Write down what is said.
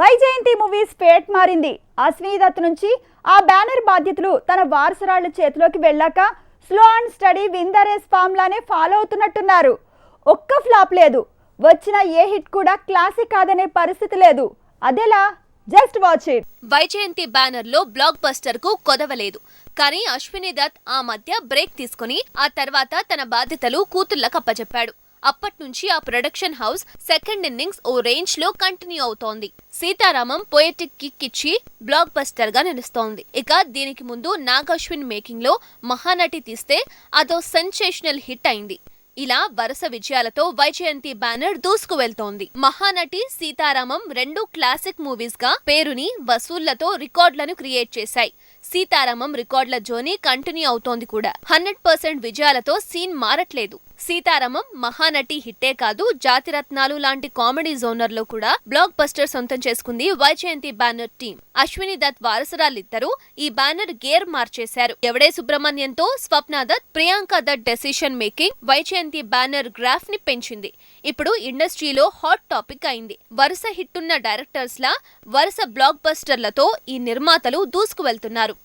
Vyjayanthi movies fate మారింది. అశ్విని దత్ నుంచి ఆ బ్యానర్ బాధ్యతలు తన వారసురాళ్ళ చేతిలోకి వెళ్ళాక slow and steady win the race form లానే ఫాలో అవుతున్నట్టున్నారు. ఒక్క ఫ్లాప్ లేదు. వచ్చిన ఏ హిట్ కూడా క్లాసిక్ కాదనే పరిస్థితి లేదు. అదెలా? Just watch it. వైజయంతి బ్యానర్లో బ్లాక్ బస్టర్కు కొదవలేదు కానీ అశ్విని దత్ ఆ మధ్య బ్రేక్ తీసుకుని ఆ తర్వాత తన బాధ్యతలు కూతుళ్ళకు అప్పచెప్పాడు అప్పట్నుంచి ఆ ప్రొడక్షన్ హౌస్ సెకండ్ ఇన్నింగ్స్ ఓ రేంజ్లో కంటిన్యూ అవుతోంది. సీతారామం పోయటిక్ కిక్ ఇచ్చి బ్లాక్ బస్టర్గా నిలుస్తోంది. ఇక దీనికి ముందు నాగాశ్విన్ మేకింగ్లో మహానటి తీస్తే అదో సెన్సేషనల్ హిట్ అయింది. ఇలా వరుస విజయాలతో వైజయంతి బ్యానర్ దూసుకు వెళ్తోంది. మహానటి సీతారామం రెండు క్లాసిక్ మూవీస్గా పేరుని వసూళ్ళతో రికార్డులను క్రియేట్ చేశాయి. సీతారామం రికార్డుల జోని కంటిన్యూ అవుతోంది కూడా. హండ్రెడ్ పర్సెంట్ విజయాలతో సీన్ మారట్లేదు. సీతారామం మహానటి హిట్టే కాదు జాతిరత్నాలు లాంటి కామెడీ జోనర్లో కూడా బ్లాక్ బస్టర్ సొంతం చేసుకుంది వైజయంతి బ్యానర్ టీం. అశ్విని దత్ వారసురాలిద్దరూ ఈ బ్యానర్ గేర్ మార్చేశారు. ఎవడే సుబ్రహ్మణ్యంతో Swapna Dutt Priyanka Dutt decision making Vyjayanthi banner గ్రాఫ్ని పెంచింది. ఇప్పుడు ఇండస్ట్రీలో హాట్ టాపిక్ అయింది. వరుస హిట్టున్న డైరెక్టర్స్ లా వరుస బ్లాక్ బస్టర్లతో ఈ నిర్మాతలు దూసుకు వెళ్తున్నారు